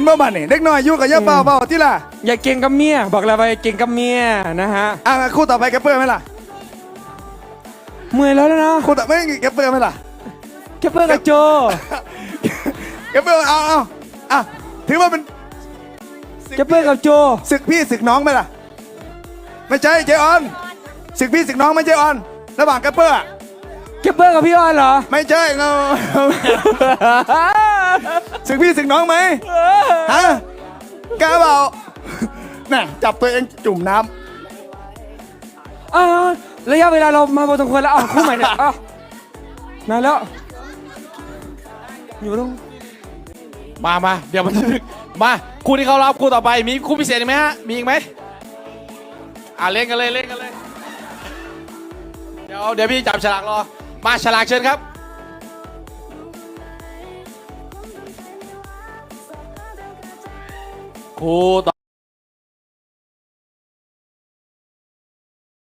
นบ่บัดนี่เด็กน้อยอยู่กับย่าเป่าเป่าที่ล่ะอย่าเก่งกับเมียบอกแล้วว่าอย่าเก่งกับเมียนะฮะอะคู่ต่อไปแกเปิดไหมล่ะเมื่อยแล้วนะคู่ต่อไม่แกเปิดไหมล่ะแค่เพื่อนกับโจแกเปิดเอาเอาอะถือว่าเป็นแค่เพื่อนกับโจศึกพี่ศึกน้องไหมล่ะไม่ใช่เจออนศึกพี่ศึกน้องไม่ใช่ออน ระหว่างแกเปิดแค่เพื่อนกับพี่ออนเหรอ ไม่ใช่เงา ศึกพี่ศึกน้องไหมฮะกล้าเปล่าน่ะจับตัวเองจุ่มน้ำอ้าวระยะเวลาเรามาพอสมควรแล้วอ้าวคู่ใหม่เนี่ยอ้าวนานแล้ว อยู่ตรงมามาเดี๋ยวมันจะถึงมาคู่ที่เขารับคู่ต่อไปมีคู่พิเศษอีกไหมฮะมีอีกไหมอ่าเล่นกันเลยเล่นกันเลย เดี๋ยวเดี๋ยวพี่จับฉลากรอ มาฉลากเชิญครับ คู่